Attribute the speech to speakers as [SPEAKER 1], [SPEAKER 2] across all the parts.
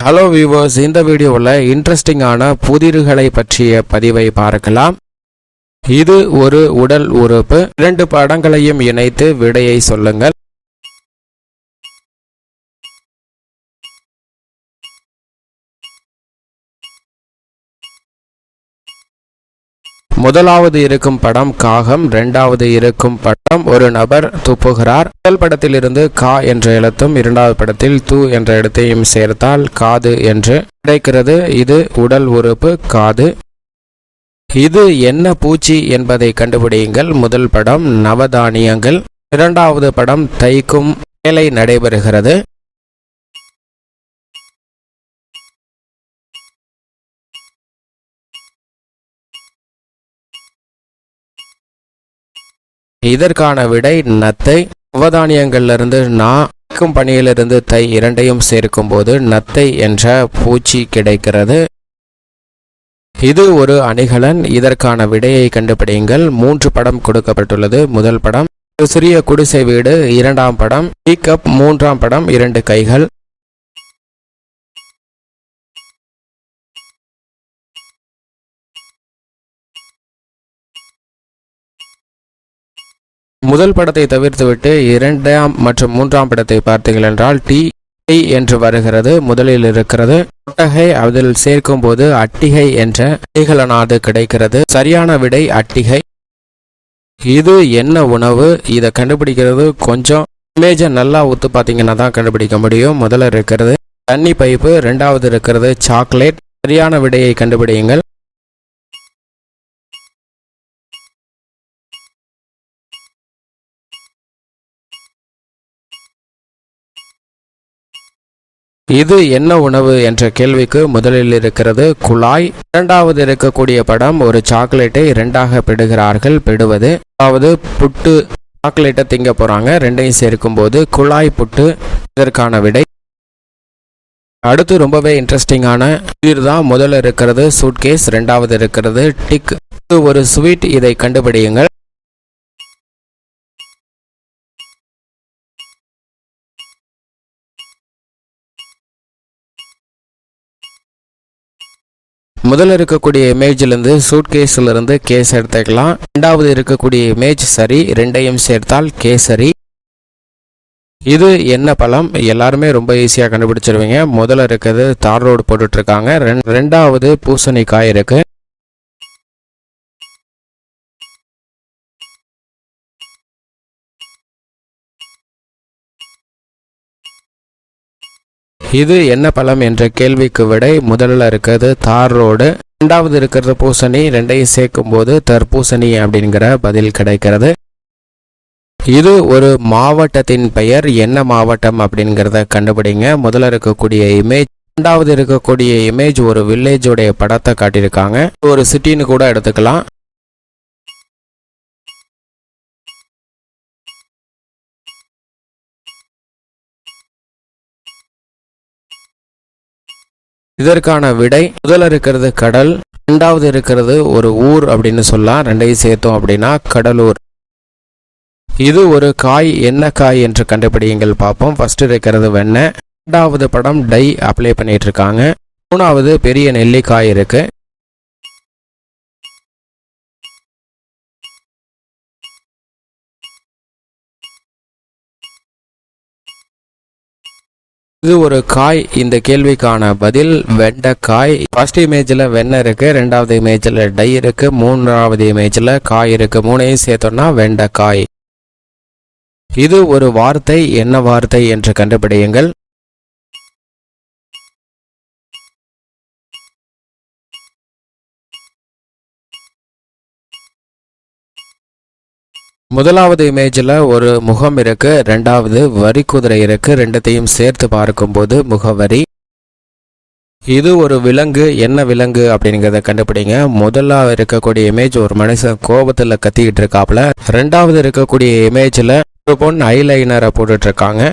[SPEAKER 1] Hello viewers இந்த வீடியோவில் இன்ட்ரெஸ்டிங்கான புதிர்களை பற்றிய பதிவை பார்க்கலாம். இது ஒரு உடல் உறுப்பு. இரண்டு படங்களையும் இணைத்து விடையை சொல்லுங்கள். முதலாவது இருக்கும் படம் காகம் இரண்டாவது இருக்கும் படம் ஒரு நபர் துப்புகிறார். முதல் படத்திலிருந்து கா என்ற எழுத்தும் இரண்டாவது படத்தில் து என்ற இடத்தையும் சேர்த்தால் காது என்று கிடைக்கிறது. இது உடல் உறுப்பு காது. இது என்ன பூச்சி என்பதை கண்டுபிடியுங்கள். முதல் படம் நவதானியங்கள். இரண்டாவது படம் தைக்கும் வேலை நடைபெறுகிறது. இதற்கான விடை நத்தை. நவதானியங்களிலிருந்து நாக்கும் பணியிலிருந்து தை இரண்டையும் சேர்க்கும் போது நத்தை என்ற பூச்சி கிடைக்கிறது. இது ஒரு அணிகலன். இதற்கான விடையை கண்டுபிடியுங்கள். மூன்று படம் கொடுக்கப்பட்டுள்ளது. முதல் படம். ஒரு சிறிய குடிசை வீடு. இரண்டாம் படம். டீ கப் மூன்றாம் படம். இரண்டு கைகள். முதல் படத்தை தவிர்த்துவிட்டு இரண்டாம் மற்றும் மூன்றாம் படத்தை பார்த்தீர்கள் என்றால் டி என்று வருகிறது முதலில் இருக்கிறது. கொட்டகை அதில் சேர்க்கும் போது அட்டிகை என்ற அணிகலனாது கிடைக்கிறது. சரியான விடை அட்டிகை. இது என்ன உணவு? இதை கண்டுபிடிக்கிறது. கொஞ்சம் இமேஜை நல்லா ஊத்து பார்த்தீங்கன்னா தான் கண்டுபிடிக்க முடியும். முதல்ல இருக்கிறது தண்ணி பைப்பு ரெண்டாவது இருக்கிறது சாக்லேட் சரியான விடையை கண்டுபிடியுங்கள். இது என்ன உணவு என்ற கேள்விக்கு முதலில் இருக்கிறது குழாய். இரண்டாவது இருக்கக்கூடிய படம் ஒரு சாக்லேட்டை இரண்டாக பிடுகிறார்கள் பிடுவது. அதாவது புட்டு சாக்லேட்டை திங்க போறாங்க ரெண்டையும் சேர்க்கும் போது குழாய் புட்டு இதற்கான விடை. அடுத்து ரொம்பவே இன்ட்ரெஸ்டிங்கான உயிர் தான் முதல்ல இருக்கிறது சூட்கேஸ் ரெண்டாவது இருக்கிறது டிக் ஒரு ஸ்வீட் இதை கண்டுபிடியுங்கள். முதல்ல இருக்கக்கூடிய இமேஜ்லேருந்து சூட்கேஸ்ல இருந்து கேஸ் எடுத்துக்கலாம். ரெண்டாவது இருக்கக்கூடிய இமேஜ் சரி ரெண்டையும் சேர்த்தால் கேசரி இது என்ன பழம்? எல்லாருமே ரொம்ப ஈஸியாக கண்டுபிடிச்சிருவீங்க. முதல்ல இருக்கிறது தார் ரோடு போட்டுட்ருக்காங்க. ரெண்- ரெண்டாவது பூசணிக்காய் இருக்குது இது என்ன பழம் என்ற கேள்விக்கு விடை. முதல்ல இருக்கிறது தார் ரோடு. இரண்டாவது இருக்கிறது பூசணி. ரெண்டையும் சேர்க்கும் போது தர்பூசணி அப்படிங்கிற பதில் கிடைக்கிறது. இது ஒரு மாவட்டத்தின் பெயர். என்ன மாவட்டம் அப்படிங்கிறத கண்டுபிடிங்க. முதல்ல இருக்கக்கூடிய இமேஜ் இரண்டாவது இருக்கக்கூடிய இமேஜ் ஒரு வில்லேஜோடைய படத்தை காட்டியிருக்காங்க. ஒரு சிட்டின்னு கூட எடுத்துக்கலாம். இதற்கான விடை முதல் இருக்கிறது கடல் இரண்டாவது இருக்கிறது ஒரு ஊர் அப்படின்னு சொல்லலாம். ரெண்டையும் சேர்த்தோம் அப்படின்னா கடலூர். இது ஒரு காய் என்ன காய் என்று கண்டுபிடிங்கள் பார்ப்போம். ஃபர்ஸ்ட் இருக்கிறது வெண்ணெய் ரெண்டாவது படம் டை அப்ளை பண்ணிட்டு இருக்காங்க. மூணாவது பெரிய நெல்லிக்காய் இருக்கு. இது ஒரு காய். இந்த கேள்விக்கான பதில் வெண்டைக்காய். ஃபர்ஸ்ட் இமேஜில் வெண்ணெய் இருக்கு ரெண்டாவது இமேஜில் டை இருக்கு மூன்றாவது இமேஜில் காய் இருக்கு. மூணையும் சேர்த்தோம்னா வெண்டைக்காய். இது ஒரு வார்த்தை என்ன வார்த்தை என்று கண்டுபிடியுங்கள். முதலாவது இமேஜில் ஒரு முகம் இருக்கு ரெண்டாவது வரி குதிரை இருக்கு ரெண்டத்தையும் சேர்த்து பார்க்கும்போது முகவரி. இது ஒரு விலங்கு என்ன விலங்கு அப்படிங்கிறத கண்டுபிடிங்க. முதலாக இருக்கக்கூடிய இமேஜ் ஒரு மனுஷன் கோபத்தில் கத்திக்கிட்டு இருக்காப்புல ரெண்டாவது இருக்கக்கூடிய இமேஜில் ஒரு பொண்ணு ஐலைனரை போட்டுட்டு இருக்காங்க.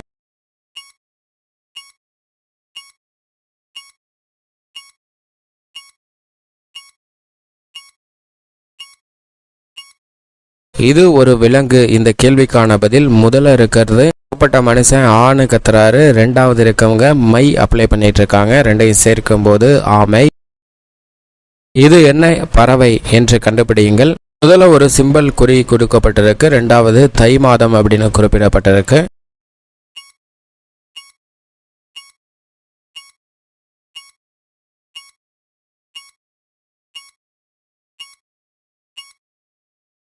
[SPEAKER 1] இது ஒரு விலங்கு. இந்த கேள்விக்கான பதில் முதல்ல இருக்கிறது கூப்பட்ட மனுஷன் ஆணு கத்துறாரு ரெண்டாவது இருக்கவங்க மை அப்ளை பண்ணிட்டு இருக்காங்க ரெண்டையும் சேர்க்கும் போது ஆமை இது என்ன பறவை என்று கண்டுபிடியுங்கள். முதல்ல ஒரு சிம்பல் குறி கொடுக்கப்பட்டிருக்கு ரெண்டாவது தை மாதம் அப்படின்னு குறிப்பிடப்பட்டிருக்கு.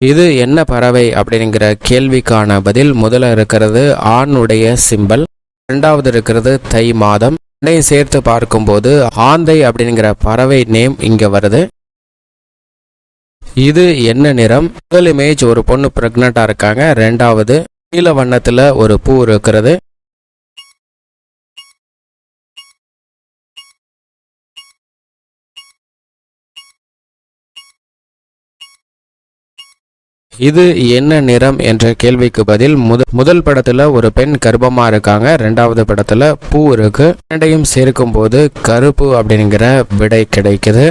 [SPEAKER 1] இது என்ன பறவை அப்படிங்கிற கேள்விக்கான பதில். முதல்ல இருக்கிறது ஆணுடைய சிம்பல் ரெண்டாவது இருக்கிறது தை மாதம். ரெண்டையும் சேர்த்து பார்க்கும்போது ஆந்தை அப்படிங்கிற பறவை நேம் இங்க வருது. இது என்ன நிறம்? முதல் இமேஜ் ஒரு பொண்ணு பிரெக்னண்டா இருக்காங்க. ரெண்டாவது நீல வண்ணத்துல ஒரு பூ இருக்கிறது. இது என்ன நிறம் என்ற கேள்விக்கு பதில் முத முதல் படத்துல ஒரு பெண் கர்ப்பமா இருக்காங்க ரெண்டாவது படத்துல பூ இருக்கு. இரண்டையும் சேர்க்கும் போது கருப்பு அப்படிங்கிற விடை கிடைக்குது.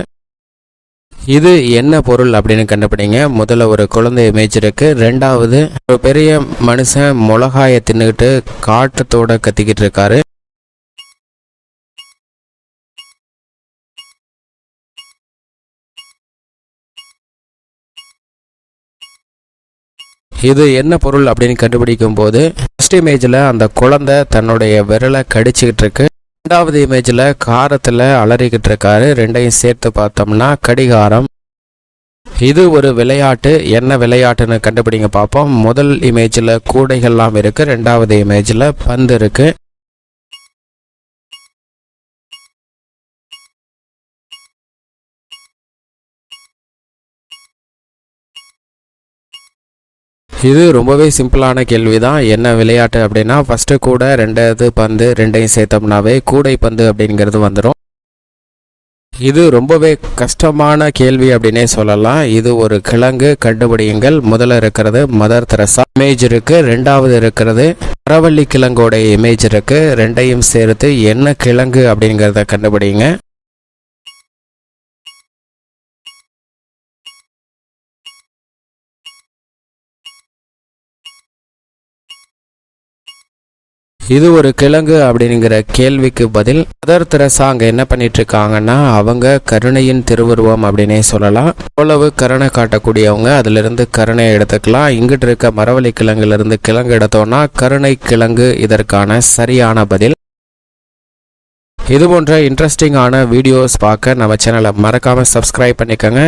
[SPEAKER 1] இது என்ன பொருள் அப்படின்னு கண்டுபிடிங்க. முதல்ல ஒரு குழந்தை இமேஜ் இருக்கு. ரெண்டாவது ஒரு பெரிய மனுஷன் மிளகாய தின்னுக்கிட்டு காட்டத்தோட கத்திக்கிட்டு இருக்காரு. இது என்ன பொருள் அப்படின்னு கண்டுபிடிக்கும் போது ஃபர்ஸ்ட் இமேஜில் அந்த குழந்தை தன்னுடைய விரலை கடிச்சிக்கிட்டு இருக்கு. ரெண்டாவது இமேஜில் காரத்தில் அலறிக்கிட்டு இருக்காரு. ரெண்டையும் சேர்த்து பார்த்தோம்னா கடிகாரம். இது ஒரு விளையாட்டு. என்ன விளையாட்டுன்னு கண்டுபிடிங்க பார்ப்போம். முதல் இமேஜில் கூடைகள்லாம் இருக்குது ரெண்டாவது இமேஜில் பந்து இருக்குது இது ரொம்பவே சிம்பிளான கேள்வி தான் என்ன விளையாட்டு அப்படின்னா ஃபஸ்ட்டு கூட ரெண்டாவது பந்து ரெண்டையும் சேர்த்தோம்னாவே கூடை பந்து அப்படிங்கிறது வந்துடும் இது ரொம்பவே கஷ்டமான கேள்வி அப்படின்னே சொல்லலாம். இது ஒரு கிழங்கு கண்டுபிடியுங்கள். முதல்ல இருக்கிறது மதர் தெரசா. இமேஜ் இருக்கு. ரெண்டாவது இருக்கிறது பரவள்ளி கிழங்கோட இமேஜ் இருக்கு. ரெண்டையும் சேர்த்து என்ன கிழங்கு அப்படிங்கிறத கண்டுபிடிங்க இது ஒரு கிழங்கு அப்படிங்கிற கேள்விக்கு பதில். மதர் தெரசா அங்க என்ன பண்ணிட்டு இருக்காங்கன்னா அவங்க கருணையின் திருவுருவம் அப்படின்னே சொல்லலாம். அவ்வளவு கருணை காட்டக்கூடியவங்க அதுல இருந்து கருணை எடுத்துக்கலாம். இங்கிட்டு இருக்க மரவள்ளி கிழங்குல இருந்து கிழங்கு எடுத்தோம்னா கருணை கிழங்கு இதற்கான சரியான பதில். இது போன்ற இன்ட்ரெஸ்டிங்கான வீடியோஸ் பார்க்க நம்ம சேனலை மறக்காம சப்ஸ்கிரைப் பண்ணிக்கோங்க.